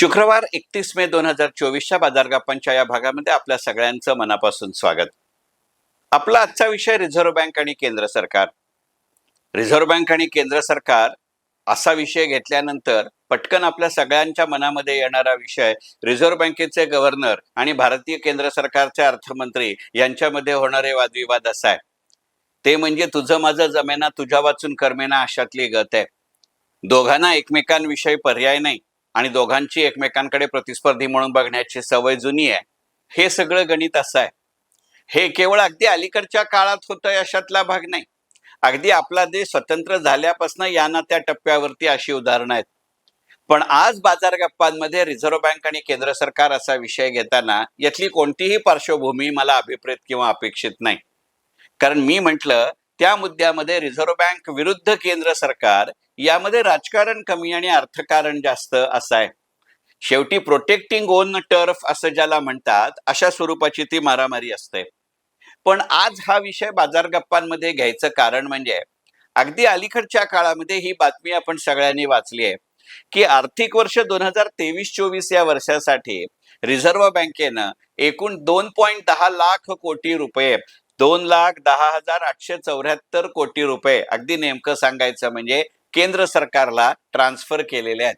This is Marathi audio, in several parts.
शुक्रवार एकतीस मे दोन हजार चोवीसच्या बाजारगापांच्या या भागामध्ये आपल्या सगळ्यांचं मनापासून स्वागत. आपला आजचा विषय रिझर्व्ह बँक आणि केंद्र सरकार. रिझर्व्ह बँक आणि केंद्र सरकार असा विषय घेतल्यानंतर पटकन आपल्या सगळ्यांच्या मनामध्ये येणारा विषय रिझर्व्ह बँकेचे गव्हर्नर आणि भारतीय केंद्र सरकारचे अर्थमंत्री यांच्यामध्ये होणारे वादविवाद असा आहे. ते म्हणजे तुझं माझं जमेना तुझ्या वाचून कर्मेना अशातली गत आहे. दोघांना एकमेकांविषयी पर्याय नाही. आणि दोघांची एकमेकांकडे प्रतिस्पर्धी म्हणून बघण्याची सवय जुनी आहे. हे सगळं गणित असं आहे. हे केवळ अगदी अलीकडच्या काळात होतं अशातला भाग नाही. अगदी आपला देश स्वतंत्र झाल्यापासून या ना त्या टप्प्यावरती अशी उदाहरणं आहेत. पण आज बाजार गप्पांमध्ये रिझर्व्ह बँक आणि केंद्र सरकार असा विषय घेताना यातली कोणतीही पार्श्वभूमी मला अभिप्रेत किंवा अपेक्षित नाही. कारण मी म्हटलं त्या मुद्द्यामध्ये रिझर्व्ह बँक विरुद्ध केंद्र सरकार यामध्ये राजकारण कमी आणि अर्थकारण जास्त असं आहे. शेवटी प्रोटेक्टिंग ओन टर्फ असं ज्याला म्हणतात अशा स्वरूपाची ती मारामारी असते. पण आज हा विषय बाजार गप्पांमध्ये घ्यायचं कारण म्हणजे अगदी अलीकडच्या काळामध्ये ही बातमी आपण सगळ्यांनी वाचली आहे की आर्थिक वर्ष दोन हजार तेवीस चोवीस या वर्षासाठी रिझर्व्ह बँकेनं एकूण दोन पॉईंट दहा लाख कोटी रुपये दोन लाख दहा हजार आठशे चौऱ्याहत्तर कोटी रुपये अगदी नेमकं सांगायचं म्हणजे केंद्र सरकारला ट्रान्सफर केलेले आहेत.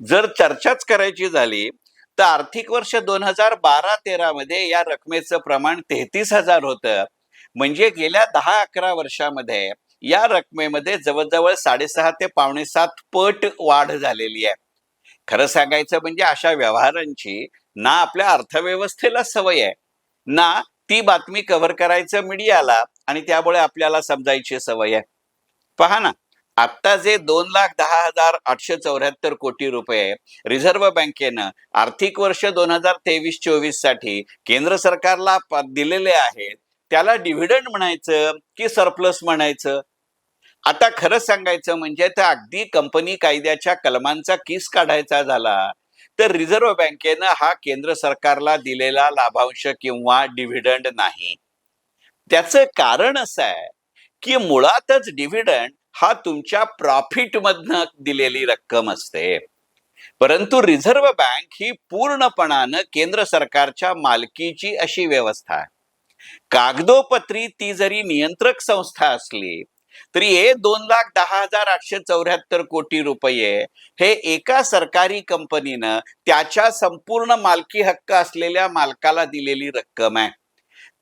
जर चर्चाच करायची झाली तर आर्थिक वर्ष दोन हजार बारा तेरा मध्ये या रकमेचं प्रमाण तेहतीस हजार होतं. म्हणजे गेल्या दहा अकरा वर्षामध्ये या रकमेमध्ये जवळजवळ साडेसहा ते पावणे सात पट वाढ झालेली आहे. खरं सांगायचं म्हणजे अशा व्यवहारांची ना आपल्या अर्थव्यवस्थेला सवय आहे ना ती बातमी कव्हर करायचं मीडियाला आणि त्यामुळे आपल्याला समजायची सवय आहे. पहा ना. आता जे दोन लाख दहा हजार आठशे चौऱ्याहत्तर कोटी रुपये रिझर्व्ह बँकेनं आर्थिक वर्ष दोन हजार तेवीस चोवीससाठी केंद्र सरकारला दिलेले आहेत त्याला डिव्हिडंड म्हणायचं की सरप्लस म्हणायचं? आता खरं सांगायचं म्हणजे तर अगदी कंपनी कायद्याच्या कलमांचा किस काढायचा झाला तर रिझर्व्ह बँकेनं हा केंद्र सरकारला दिलेला लाभांश किंवा डिव्हिडंड नाही. त्याचं कारण असं आहे की मुळातच डिव्हिडंड हा तुमच्या प्रॉफिट मधनं दिलेली रक्कम असते. परंतु रिझर्व्ह बँक ही पूर्णपणानं केंद्र सरकारच्या मालकीची अशी व्यवस्था आहे. कागदोपत्री ती जरी नियंत्रक संस्था असली तरी हे दोन लाख दहा हजार आठशे चौऱ्याहत्तर कोटी रुपये हे एका सरकारी कंपनीनं त्याच्या संपूर्ण मालकी हक्क असलेल्या मालकाला दिलेली रक्कम आहे.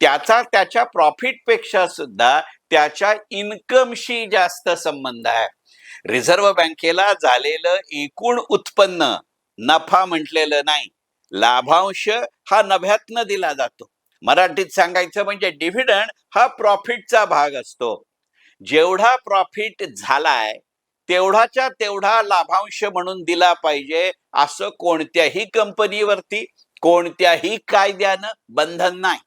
त्याचा त्याच्या प्रॉफिटपेक्षा सुद्धा त्याच्या इन्कमशी जास्त संबंध आहे. रिझर्व्ह बँकेला झालेलं एकूण उत्पन्न नफा म्हटलेलं नाही. लाभांश हा नभ्यातनं दिला जातो. मराठीत सांगायचं म्हणजे डिव्हिडंड हा प्रॉफिटचा भाग असतो. जेवढा प्रॉफिट झालाय तेवढाच्या तेवढा लाभांश म्हणून दिला पाहिजे असं कोणत्याही कंपनीवरती कोणत्याही कायद्यानं बंधन नाही.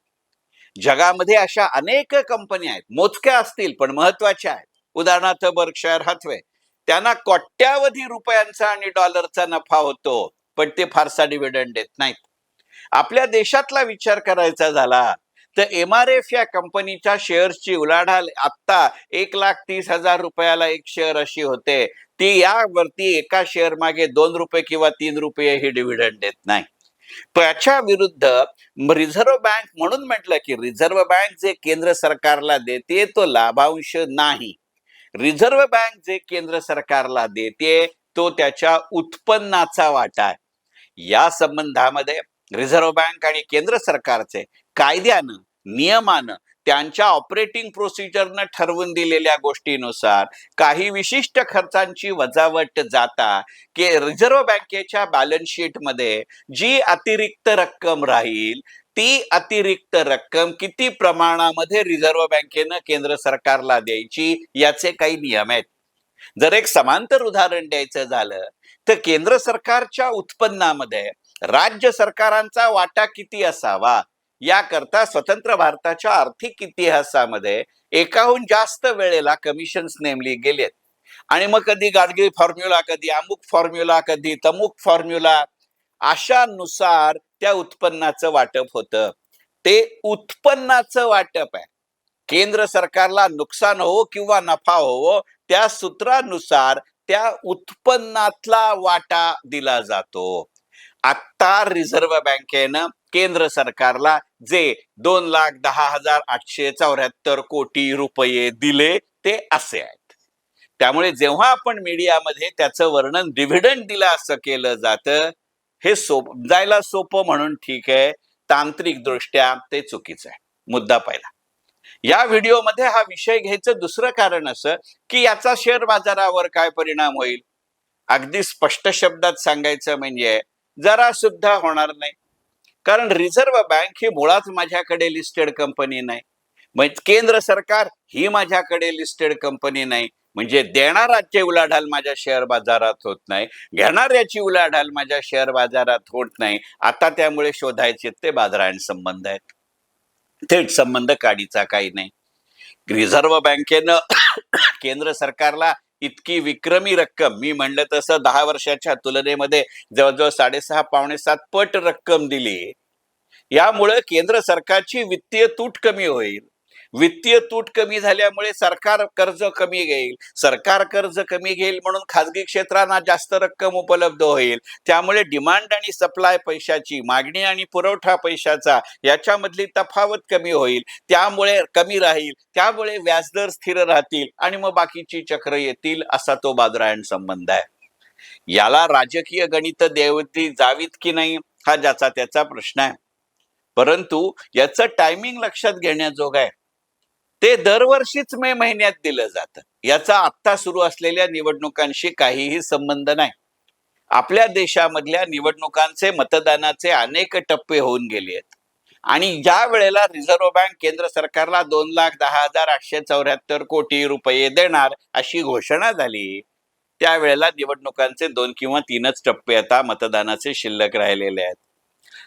जगामध्ये अशा अनेक कंपन्या आहेत मोजक्या असतील पण महत्त्वाच्या आहेत. उदाहरणार्थ बर्कशायर हाथवे त्यांना कोट्यावधी रुपयांचा आणि डॉलरचा नफा होतो पण ते फारसा डिव्हिडंड देत नाहीत. आपल्या देशातला विचार करायचा झाला तर एम आर एफ या कंपनीच्या शेअर्सची उलाढाल आत्ता एक लाख तीस हजार रुपयाला एक शेअर अशी होते. ती यावरती एका शेअर मागे दोन रुपये किंवा तीन रुपये ही डिव्हिडंड देत नाही. त्याच्या विरुद्ध रिझर्व्ह बँक म्हणून म्हटलं की रिझर्व्ह बँक जे केंद्र सरकारला देते तो लाभांश नाही. रिझर्व्ह बँक जे केंद्र सरकारला देते तो त्याच्या उत्पन्नाचा वाटा आहे. या संबंधामध्ये रिझर्व्ह बँक आणि केंद्र सरकारचे कायद्यानं नियमानं त्यांच्या ऑपरेटिंग प्रोसिजरनं ठरवून दिलेल्या गोष्टीनुसार काही विशिष्ट खर्चांची वजावट जाता की रिझर्व्ह बँकेच्या बॅलन्समध्ये जी अतिरिक्त रक्कम राहील ती अतिरिक्त रक्कम किती प्रमाणामध्ये रिझर्व्ह बँकेनं केंद्र सरकारला द्यायची याचे काही नियम आहेत. जर एक समांतर उदाहरण द्यायचं झालं तर केंद्र सरकारच्या उत्पन्नामध्ये राज्य सरकारांचा वाटा किती असावा? याकरता स्वतंत्र भारताच्या आर्थिक इतिहासामध्ये एकाहून जास्त वेळेला कमिशन्स नेमली गेलेत. आणि मग कधी गाडगिळ फॉर्म्युला कधी अमुक फॉर्म्युला कधी तमुक फॉर्म्युला अशानुसार त्या उत्पन्नाचं वाटप होतं. ते उत्पन्नाचं वाटप आहे. केंद्र सरकारला नुकसान हो किंवा नफा हो, हो त्या सूत्रानुसार त्या उत्पन्नातला वाटा दिला जातो. आत्ता रिझर्व्ह बँकेनं केंद्र सरकारला जे दोन लाख दहा हजार आठशे चौऱ्याहत्तर कोटी रुपये दिले ते असे आहेत. त्यामुळे जेव्हा आपण मीडियामध्ये त्याचं वर्णन डिव्हिडंड दिलं असं केलं जातं हे सोप जायला सोपं म्हणून ठीक आहे तांत्रिक दृष्ट्या ते चुकीचं आहे. मुद्दा पहिला. या व्हिडिओमध्ये हा विषय घ्यायचं दुसरं कारण असं की याचा शेअर बाजारावर काय परिणाम होईल? अगदी स्पष्ट शब्दात सांगायचं म्हणजे जरा सुद्धा होणार नाही. कारण रिझर्व्ह बँक ही मुळात माझ्याकडे लिस्टेड कंपनी नाही. म्हणजे केंद्र सरकार ही माझ्याकडे लिस्टेड कंपनी नाही. म्हणजे देणाराची उलाढाल माझ्या शेअर बाजारात होत नाही. घेणाऱ्याची उलाढाल माझ्या शेअर बाजारात होत नाही. आता त्यामुळे शोधायचे ते बाजारायण संबंध आहेत. थेट संबंध काडीचा काही नाही. रिझर्व्ह बँकेनं केंद्र सरकारला इतकी विक्रमी रक्कम. मी म्हणलं तसं दहा वर्षाच्या तुलनेमध्ये जवळजवळ साडेसहा पावणे सात पट रक्कम दिली. यामुळे केंद्र सरकारची वित्तीय तूट कमी होईल. वित्तीय तूट कमी झाल्यामुळे सरकार कर्ज कमी घेईल. सरकार कर्ज कमी घेईल म्हणून खाजगी क्षेत्रांना जास्त रक्कम उपलब्ध होईल. त्यामुळे डिमांड आणि सप्लाय पैशाची मागणी आणि पुरवठा पैशाचा याच्यामधली तफावत कमी होईल. त्यामुळे कमी राहील. त्यामुळे व्याजदर स्थिर राहतील आणि मग बाकीची चक्र येतील असा तो बादरायण संबंध आहे. याला राजकीय गणित देवती जावीत की नाही हा ज्याचा त्याचा प्रश्न आहे. परंतु याचं टायमिंग लक्षात घेण्याजोग आहे. ते दरवर्षीच मे महिन्यात दिलं जातं. याचा आत्ता सुरू असलेल्या निवडणुकांशी काहीही संबंध नाही. आपल्या देशामधल्या निवडणुकांचे मतदानाचे अनेक टप्पे होऊन गेले आहेत. आणि ज्या वेळेला रिझर्व्ह बँक केंद्र सरकारला दोन लाख दहा हजार आठशे चौऱ्याहत्तर कोटी रुपये देणार अशी घोषणा झाली त्यावेळेला निवडणुकांचे दोन किंवा तीनच टप्पे आता मतदानाचे शिल्लक राहिलेले आहेत.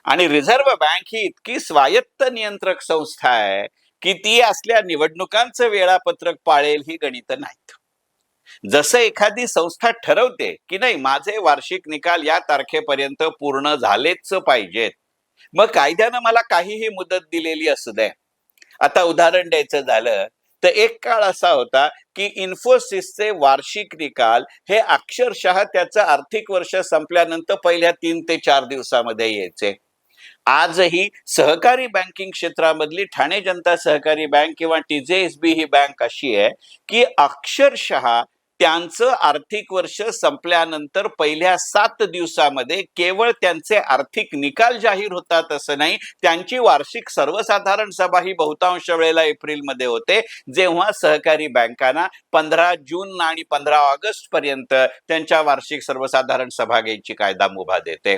आणि रिझर्व्ह बँक ही इतकी स्वायत्त नियंत्रक संस्था आहे की ती असल्या निवडणुकांचं वेळापत्रक पाळेल ही गणित नाहीत. जसं एखादी संस्था ठरवते की नाही माझे वार्षिक निकाल या तारखेपर्यंत पूर्ण झालेच पाहिजेत. मग कायद्यानं मला काहीही मुदत दिलेली असू दे. आता उदाहरण द्यायचं झालं तर एक काळ असा होता की इन्फोसिसचे वार्षिक निकाल हे अक्षरशः त्याचं आर्थिक वर्ष संपल्यानंतर पहिल्या तीन ते चार दिवसामध्ये यायचे. आजही सहकारी बँकिंग क्षेत्रामधली ठाणे जनता सहकारी बँक किंवा टीजेएसबी ही बँक अशी आहे की अक्षरशः त्यांचं आर्थिक वर्ष संपल्यानंतर पहिल्या सात दिवसामध्ये केवळ त्यांचे आर्थिक निकाल जाहीर होतात असं नाही त्यांची वार्षिक सर्वसाधारण सभा ही बहुतांश वेळेला एप्रिलमध्ये होते जेव्हा सहकारी बँकांना पंधरा जून आणि पंधरा ऑगस्ट पर्यंत त्यांच्या वार्षिक सर्वसाधारण सभा घ्यायची कायदा मुभा देते.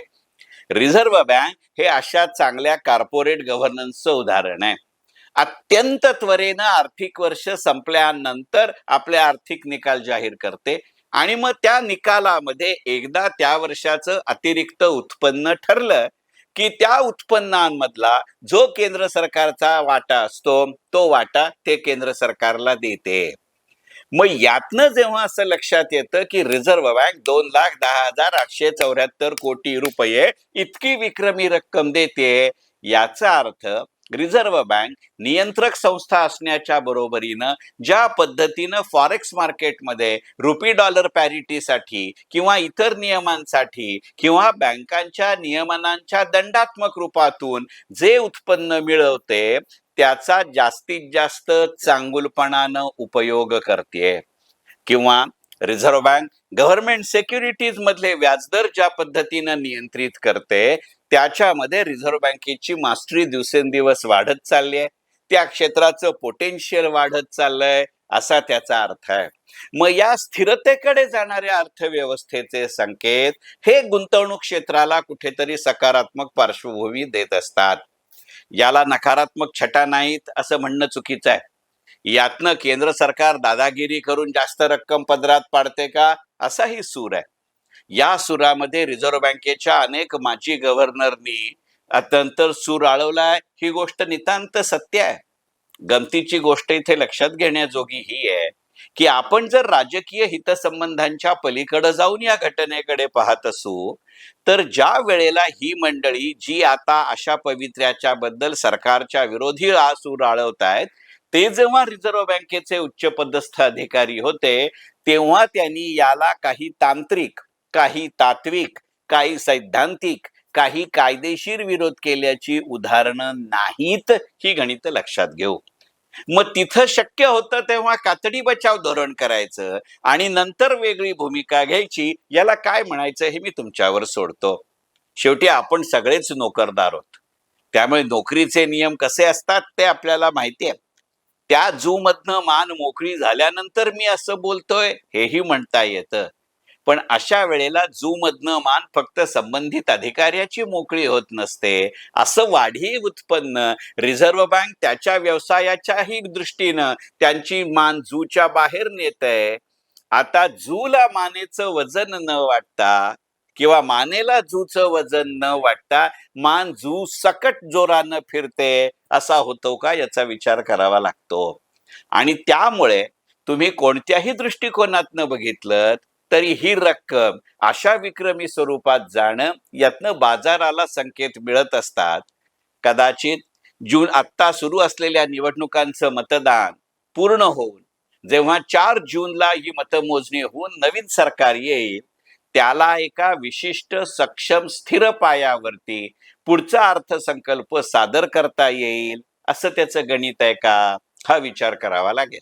रिझर्व्ह बँक हे अशा चांगल्या कॉर्पोरेट गव्हर्नन्सचं उदाहरण आहे. अत्यंत त्वरेनं आर्थिक वर्ष संपल्यानंतर आपले आर्थिक निकाल जाहीर करते आणि मग त्या निकालामध्ये एकदा त्या वर्षाचं अतिरिक्त उत्पन्न ठरलं की त्या उत्पन्नांमधला जो केंद्र सरकारचा वाटा असतो तो वाटा ते केंद्र सरकारला देते. मग यातनं जेव्हा असं लक्षात येतं की रिझर्व्ह बँक दोन लाख दहा हजार आठशे चौऱ्याहत्तर कोटी रुपये इतकी विक्रमी रक्कम देते याचा अर्थ रिझर्व्ह बँक नियंत्रक संस्था असण्याच्या बरोबरीनं ज्या पद्धतीनं फॉरेक्स मार्केटमध्ये रुपी डॉलर पॅरिटीसाठी किंवा इतर नियमांसाठी किंवा बँकांच्या नियमनांच्या दंडात्मक रूपातून जे उत्पन्न मिळवते त्याचा जास्तीत जास्त चांगुलपणानं उपयोग करते किंवा रिझर्व्ह बँक गव्हर्नमेंट सेक्युरिटीज मधले व्याजदर ज्या पद्धतीनं नियंत्रित करते त्याच्यामध्ये रिझर्व्ह बँकेची मास्टरी दिवसेंदिवस वाढत चालली आहे त्या क्षेत्राचं पोटेन्शियल वाढत चाललंय असा त्याचा अर्थ आहे. मग या स्थिरतेकडे जाणाऱ्या अर्थव्यवस्थेचे संकेत हे गुंतवणूक क्षेत्राला कुठेतरी सकारात्मक पार्श्वभूमी देत असतात. याला नकारात्मक छटा नाहीत असं म्हणणं चुकीचं आहे. यातनं केंद्र सरकार दादागिरी करून जास्त रक्कम पदरात पाडते का? असाही सूर आहे. या सुरामध्ये रिझर्व्ह बँकेच्या अनेक माजी गव्हर्नरनी अत्यंत सूर आळवलाय. ही गोष्ट नितांत सत्य आहे. गमतीची गोष्ट इथे लक्षात घेण्याजोगी ही आहे. की आपण जर राजकीय हितसंबंधांच्या पलीकडे जाऊन या घटनेकडे पाहत असू तर ज्या वेळेला ही मंडळी जी आता अशा पवित्र्याच्या बद्दल सरकारच्या विरोधी सूर आहेत ते जेव्हा रिझर्व्ह बँकेचे उच्च पदस्थ अधिकारी होते तेव्हा त्यांनी याला काही तांत्रिक काही तात्विक काही सैद्धांतिक काही कायदेशीर विरोध केल्याची उदाहरणं नाहीत ही गणित लक्षात घेऊ. मग तिथं शक्य होतं तेव्हा कातडी बचाव धोरण करायचं आणि नंतर वेगळी भूमिका घ्यायची. याला काय म्हणायचं हे मी तुमच्यावर सोडतो. शेवटी आपण सगळेच नोकरदार आहोत. त्यामुळे नोकरीचे नियम कसे असतात ते आपल्याला माहिती आहे. त्या जू मधनं मान मोकळी झाल्यानंतर मी असं बोलतोय हेही म्हणता येतं. पण अशा वेळेला जूमधनं मान फक्त संबंधित अधिकाऱ्याची मोकळी होत नसते. असं वाढीव उत्पन्न रिझर्व्ह बँक त्याच्या व्यवसायाच्याही दृष्टीनं त्यांची मान जूच्या बाहेर नेत आहे आता जूला मानेचं वजन न वाटता किंवा मानेला जूचं वजन न वाटता मान जू सकट जोरानं फिरते असा होतो का याचा विचार करावा लागतो. आणि त्यामुळे तुम्ही कोणत्याही दृष्टिकोनातनं बघितलं तरी ही रक्कम अशा विक्रमी स्वरूपात जाणं यातनं बाजाराला संकेत मिळत असतात. कदाचित जून आत्ता सुरू असलेल्या निवडणुकांचं मतदान पूर्ण होऊन जेव्हा चार जूनला ही मतमोजणी होऊन नवीन सरकार येईल त्याला एका विशिष्ट सक्षम स्थिर पायावरती पुढचा अर्थसंकल्प सादर करता येईल असं त्याचं गणित आहे का? हा विचार करावा लागेल.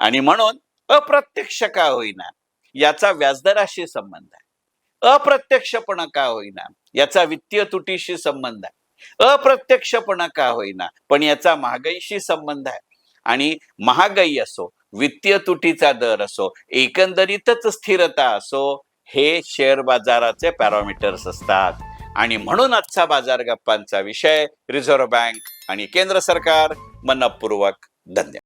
आणि म्हणून अप्रत्यक्ष का होईना याचा व्याजदराशी संबंध आहे. अप्रत्यक्षपणा का होईना? याचा वित्तीय तुटीशी संबंध आहे. अप्रत्यक्षपणा का होईना? पण याचा महागाईशी संबंध आहे. आणि महागाई असो वित्तीय तुटीचा दर असो एकंदरीतच स्थिरता असो हे शेअर बाजाराचे पॅरामीटर्स असतात. आणि म्हणून आजचा बाजार गप्पांचा विषय रिझर्व्ह बँक आणि केंद्र सरकार मनपूर्वक धन्यवाद